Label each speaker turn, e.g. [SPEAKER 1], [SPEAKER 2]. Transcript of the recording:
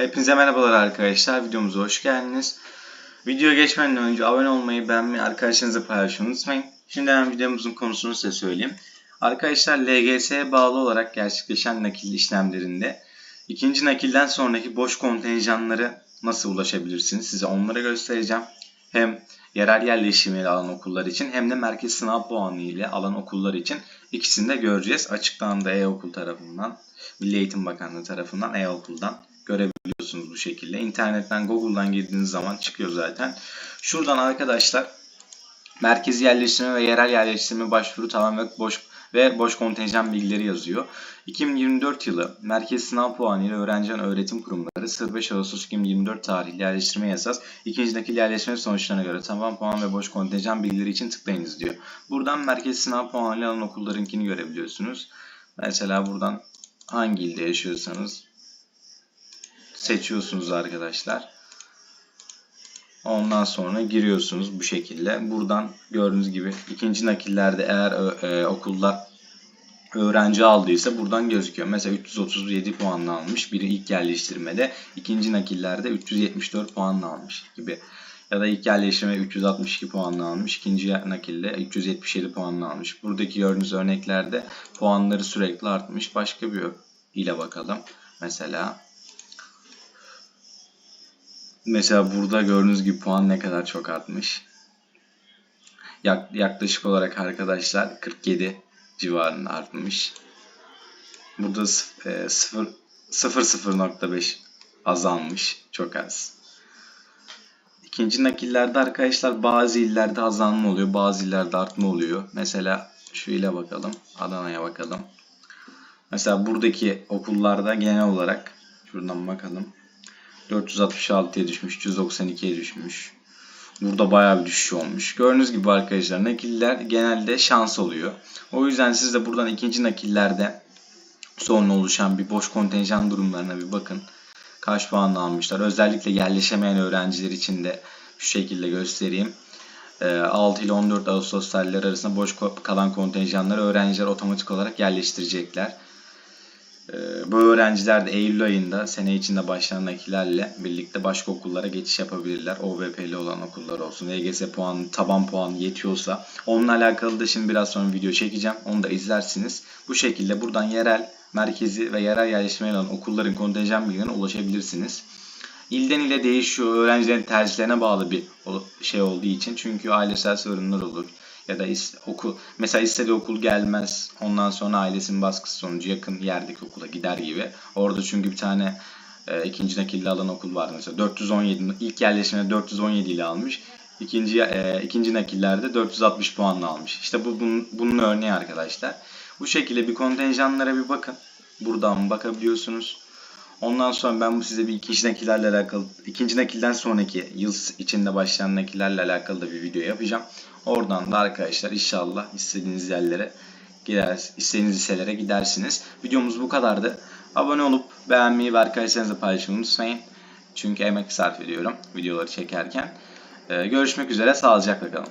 [SPEAKER 1] Hepinize merhabalar arkadaşlar. Videomuza hoş geldiniz. Videoya geçmeden önce abone olmayı, beğenmeyi, arkadaşlarınızla paylaşmayı unutmayın. Şimdi hemen videomuzun konusunu size söyleyeyim. Arkadaşlar LGS'ye bağlı olarak gerçekleşen nakil işlemlerinde ikinci nakilden sonraki boş kontenjanları nasıl ulaşabilirsiniz? Size onları göstereceğim. Hem yerel yerleşimiyle alan okullar için hem de merkez sınav puanı ile alan okullar için ikisini de göreceğiz. Açıklandı e-okul tarafından, Milli Eğitim Bakanlığı tarafından e-okuldan görebiliyorsunuz bu şekilde. İnternetten Google'dan girdiğiniz zaman çıkıyor zaten. Şuradan arkadaşlar merkezi yerleştirme ve yerel yerleştirme başvuru tamam ve boş ve boş kontenjan bilgileri yazıyor. 2024 yılı merkez sınav puanı ile öğrencinin öğretim kurumları 05 Ağustos 2024 tarihli yerleştirme esas ikinci nakil yerleştirme sonuçlarına göre tamam puan ve boş kontenjan bilgileri için tıklayınız diyor. Buradan merkez sınav puanı ile alan okullarınkini görebiliyorsunuz. Mesela buradan hangi ilde yaşıyorsanız seçiyorsunuz arkadaşlar. Ondan sonra giriyorsunuz bu şekilde. Buradan gördüğünüz gibi ikinci nakillerde eğer e, okullar öğrenci aldıysa buradan gözüküyor. Mesela 337 puanla almış. Biri ilk yerleştirmede. ikinci nakillerde 374 puanla almış gibi. Ya da ilk yerleştirme 362 puanla almış. ikinci nakilde 377 puanla almış. Buradaki gördüğünüz örneklerde puanları sürekli artmış. Başka bir ile bakalım. Mesela Mesela burada gördüğünüz gibi puan ne kadar çok artmış. Yak, yaklaşık olarak arkadaşlar 47 civarında artmış. Burada 0 0.5 azalmış. Çok az. İkinci nakillerde arkadaşlar bazı illerde azalma oluyor. Bazı illerde artma oluyor. Mesela şu ile bakalım. Adana'ya bakalım. Mesela buradaki okullarda genel olarak şuradan bakalım. 466'ya düşmüş. 392'ye düşmüş. Burada bayağı bir düşüş olmuş. Gördüğünüz gibi arkadaşlar nakiller genelde şans oluyor. O yüzden siz de buradan ikinci nakillerde sonra oluşan bir boş kontenjan durumlarına bir bakın. Kaç puan almışlar. Özellikle yerleşemeyen öğrenciler için de şu şekilde göstereyim. 6 ile 14 Ağustos tarihleri arasında boş kalan kontenjanları öğrenciler otomatik olarak yerleştirecekler. Ee, bu öğrenciler de Eylül ayında sene içinde başlayan nakillerle birlikte başka okullara geçiş yapabilirler. OVP'li olan okullar olsun. LGS puanı, taban puanı yetiyorsa. Onunla alakalı da şimdi biraz sonra video çekeceğim. Onu da izlersiniz. Bu şekilde buradan yerel, merkezi ve yerel yerleştirme olan okulların kontenjan bilgilerine ulaşabilirsiniz. İlden ile değişiyor. Öğrencilerin tercihlerine bağlı bir şey olduğu için. Çünkü ailesel sorunlar olur ya da okul mesela istediği okul gelmez ondan sonra ailesinin baskısı sonucu yakın yerdeki okula gider gibi. Orada çünkü bir tane e, ikinci nakilli alan okul vardı mesela 417 ilk yerleşimde 417 ile almış. İkinci e, ikinci nakillerde 460 puanla almış. İşte bu bunun, bunun örneği arkadaşlar. Bu şekilde bir kontenjanlara bir bakın. Buradan bakabiliyorsunuz. Ondan sonra ben bu size bir ikinci nakillerle alakalı, ikinci nakilden sonraki yıl içinde başlayan nakillerle alakalı da bir video yapacağım. Oradan da arkadaşlar inşallah istediğiniz yerlere gider, istediğiniz liselere gidersiniz. Videomuz bu kadardı. Abone olup beğenmeyi ve arkadaşlarınızla paylaşmayı unutmayın. Çünkü emek sarf ediyorum videoları çekerken. Ee, görüşmek üzere. Sağlıcakla kalın.